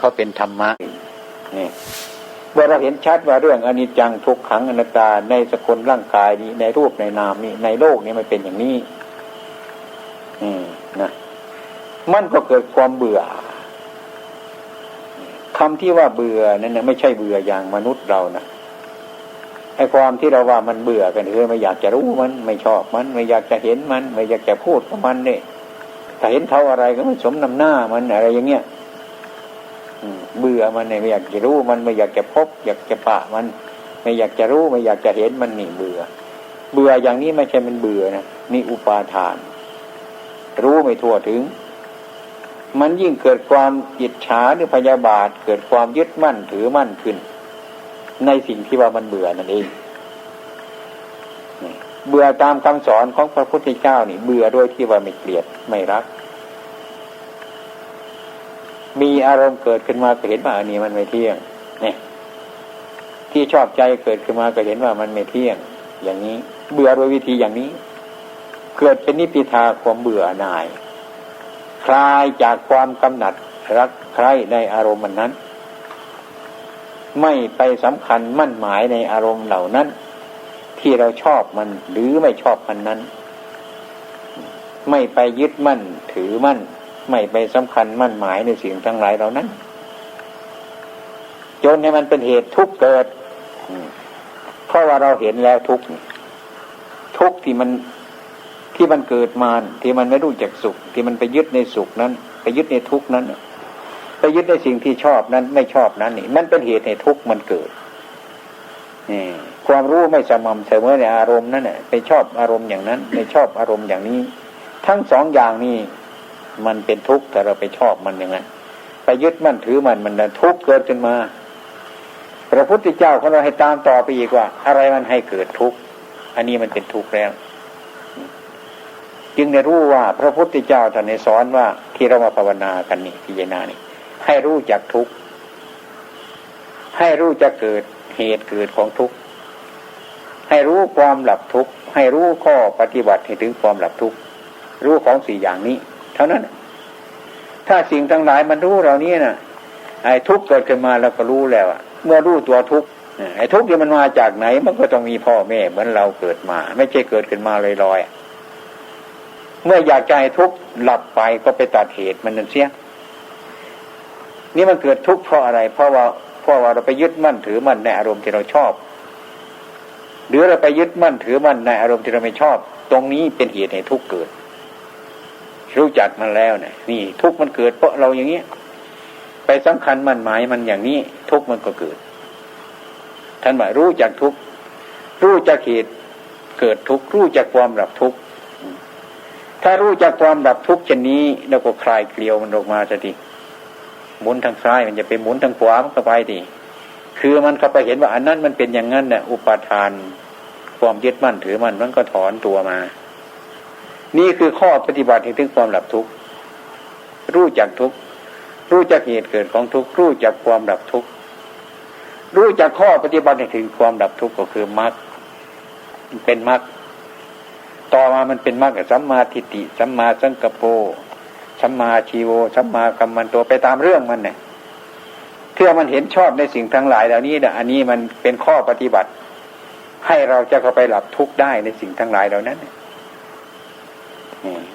เขาเป็นธรรมะนี่เมื่อเราเห็นชัดว่าเรื่องอนิจจังทุกขังอนัตตาในสกุลร่างกายนี้ในรูปในนามนี้ในโลกนี้มันเป็นอย่างนี้ อืมนะมันก็เกิดความเบื่อคำที่ว่าเบื่อนั่นนะไม่ใช่เบื่ออย่างมนุษย์เรานะไอ้ความที่เราว่ามันเบื่อกันคือไม่อยากจะรู้มัน ไม่ชอบมัน ไม่อยากจะเห็นมัน ไม่อยากจะพูดกับมันเนี่ยถ้าเห็นเขาอะไรก็ไม่สมนำหน้ามันอะไรอย่างเงี้ย เบื่อมันเนี่ยไม่อยากจะรู้มันไม่อยากจะพบ อยากจะปะมัน ไม่อยากจะรู้ไม่อยากจะเห็นมันนี่เบื่อ เบื่ออย่างนี้ไม่ใช่มันเบื่อนะนี่อุปาทาน รู้ไม่ทั่วถึง มันยิ่งเกิดความอิจฉาหรือพยาบาท เกิดความยึดมั่นถือมั่นขึ้น ในสิ่งที่ว่ามันเบื่อนั่นเองเบื่อตามคำสอนของพระพุทธเจ้านี่ เบื่อด้วยที่ว่าไม่เกลียดไม่รัก มีอารมณ์เกิดขึ้นมาก็เห็นว่าอันนี้มันไม่เที่ยงเนี่ยที่ชอบใจเกิดขึ้นมาก็เห็นว่ามันไม่เที่ยง อย่างนี้ เบื่อโดยวิธีอย่างนี้ เกิดเป็นนิพพิทาความเบื่อหน่าย คลายจากความกำหนัดรักใคร่ในอารมณ์มันนั้น ไม่ไปสำคัญมั่นหมายในอารมณ์เหล่านั้น ที่เราชอบมันหรือไม่ชอบมันนั้น ไม่ไปยึดมั่นถือมั่น ไม่ไปสำคัญมั่นหมายในสิ่งทั้งหลายเหล่านั้น จนให้มันเป็นเหตุทุกเกิดเพราะว่าเราเห็นแล้วทุกทุกที่มันที่มันเกิดมาที่มันไม่รู้จักสุข ที่มันไปยึดในสุขนั้น ไปยึดในทุกนั้นไปยึดในสิ่งที่ชอบนั้น ไม่ชอบนั้นนี่มันเป็นเหตุให้ทุกมันเกิดนี่ความรู้ไม่สม่ำเสมอในอารมณ์นั้นน่ะไปชอบอารมณ์อย่างนั้นไม่ชอบอารมณ์อย่างนี้ ทั้งสองอย่างนี้ มันเป็นทุกข์แต่เราไปชอบมันอย่างนั้นไปยึดมั่นถือมันมันทุกข์เกิดขึ้นมาพระพุทธเจ้าของเราให้ตามต่อไปอีกว่า อะไรมันให้เกิดทุกข์อันนี้มันเป็นทุกข์แล้ว จึงได้รู้ว่าพระพุทธเจ้าท่านในสอนว่าที่เรามาภาวนากันนี่พิจารณานี่ ให้รู้จักทุกข์ให้รู้จักเกิดเหตุเกิดของทุกข์ให้รู้ความหลับทุกข์ให้รู้ข้อปฏิบัติให้ถึงความหลับทุกข์รู้ของสี่อย่างนี้ เท่านั้น ถ้าสิ่งทั้งหลายมันรู้เรานี้นะ่ะ ไอ้ทุกข์เกิดขึ้นมาเราก็รู้แล้วอะเมื่อรู้ตัวทุกข์ไอ้ทุกข์ที่มันมาจากไหน มันก็ต้องมีพ่อแม่เหมือนเราเกิดมา ไม่ใช่เกิดขึ้นมาลอยๆเมื่ออยากให้ทุกข์หลับไปก็ไปตัดเหตุมันนั่นเสียนี่มันเกิดทุกข์เพราะอะไร เพราะว่าเพราะว่าเราไปยึดมั่นถือมั่นในอารมณ์ที่เราชอบ หรือเราไปยึดมั่นถือมั่นในอารมณ์ที่เราไม่ชอบ ตรงนี้เป็นเหตุให้ทุกข์เกิด รู้จักมันแล้วเนี่ยนี่ ทุกมันเกิดเพราะเราอย่างเงี้ยไปสำคัญมันหมายมันอย่างนี้ ทุกมันก็เกิด ท่านหมายรู้จักทุกรู้จักเหตุเกิดทุกรู้จักความดับทุกถ้ารู้จักความดับทุกเช่นนี้เราก็คลายเกลียวมันออกมาจะดีหมุนทางซ้ายมันจะไปหมุนทางขวามันก็ไปดีคือมันเข้าไปเห็นว่าอันนั้นมันเป็นอย่างนั้นเนี่ยอุปาทาน ความยึดมั่นถือมันมันก็ถอนตัวมา นี่คือข้อปฏิบัติถึงความดับทุกข์รู้จักทุกข์รู้จักเหตุเกิดของทุกข์รู้จักความดับทุกข์รู้จักข้อปฏิบัติถึงความดับทุกข์ก็คือมรรคเป็นมรรคต่อมามันเป็นมรรคสัมมาทิฏฐิสัมมาสังกปรสัมมาชีโวสัมมากัมมันตัวไปตามเรื่องมันเนี่ยเพื่อมันเห็นชอบในสิ่งทั้งหลายเหล่านี้นี่ยอันนี้มันเป็นข้อปฏิบัติ ให้เราจะเข้าไปหลับทุกข์ได้ในสิ่งทั้งหลายเหล่านั้นเนี่ย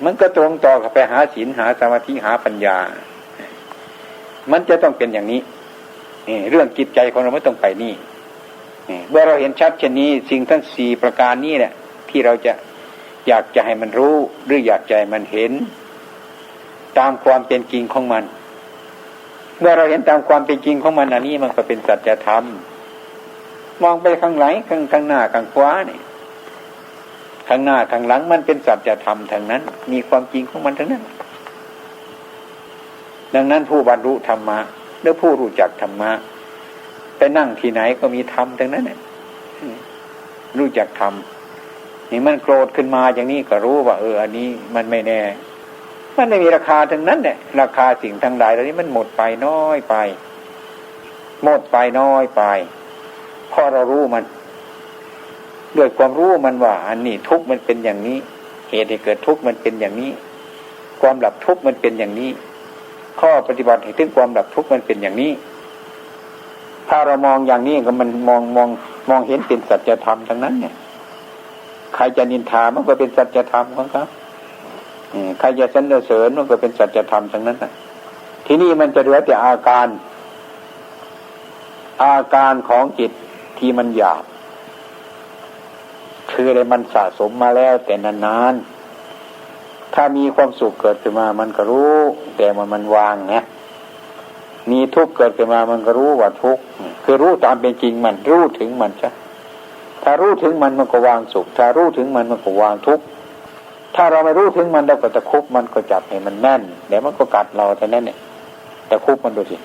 มันก็ตรงต่อกับไปหาศีลหาสมาธิหาปัญญา มันจะต้องเป็นอย่างนี้เรื่องจิตใจของเราไม่ต้องไปนี่เมื่อเราเห็นชัดเช่นนี้ สิ่งทั้งสี่ประการนี้เนี่ยที่เราจะอยากจะให้มันรู้ หรืออยากจะให้มันเห็น ตามความเป็นจริงของมัน เมื่อเราเห็นตามความเป็นจริงของมันอันนี้มันก็เป็นสัจธรรมมองไปข้างไหนข้างข้างหน้าข้างขวาเนี่ย ข้างหน้าข้างหลังมันเป็นสัจธรรมทางนั้น มีความจริงของมันทั้งนั้น ดังนั้นผู้บรรลุธรรมะหรือผู้รู้จักธรรมะไปนั่งที่ไหนก็มีธรรมทั้งนั้นเนี่ยรู้จักธรรมนี่มันโกรธขึ้นมาอย่างนี้ก็รู้ว่า เออ อันนี้มันไม่แน่ มันไม่มีราคาทั้งนั้นเนี่ยราคาสิ่งทั้งหลายเหล่านี้มันหมดไปน้อยไป หมดไปน้อยไปพอเรารู้มัน ด้วยความรู้มันว่า อันนี้ทุกมันเป็นอย่างนี้ เหตุให้เกิดทุกมันเป็นอย่างนี้ ความหลับทุกมันเป็นอย่างนี้ ข้อปฏิบัติให้ถึงความดับทุกมันเป็นอย่างนี้ ถ้าเรามองอย่างนี้ก็มันมองมองมองเห็นเป็นสัจธรรมทั้งนั้นเนี่ยใครจะนินทามันก็เป็นสัจธรรมของเขาใครจะสรรเสริญมันก็เป็นสัจธรรมทั้งนั้นน่ะที่นี่มันจะเหลือแต่อาการ อาการของจิตที่มันหยาบ คืออะไรมันสะสมมาแล้ว แต่นานๆ ถ้ามีความสุขเกิดขึ้นมา มันก็รู้ แต่มันมันวางนะมีทุกข์เกิดขึ้นมา มันก็รู้ว่าทุกข์คือรู้ตามเป็นจริงมันรู้ถึงมันใช่ถ้ารู้ถึงมันมันก็วางสุข ถ้ารู้ถึงมันมันก็วางทุกข์ถ้าเราไม่รู้ถึงมันเราก็จะคุบมันก็จับให้มันแน่นเดี๋ยวมันก็กัดเราแต่นั่นเนี่ยแต่คุบมันดูสิ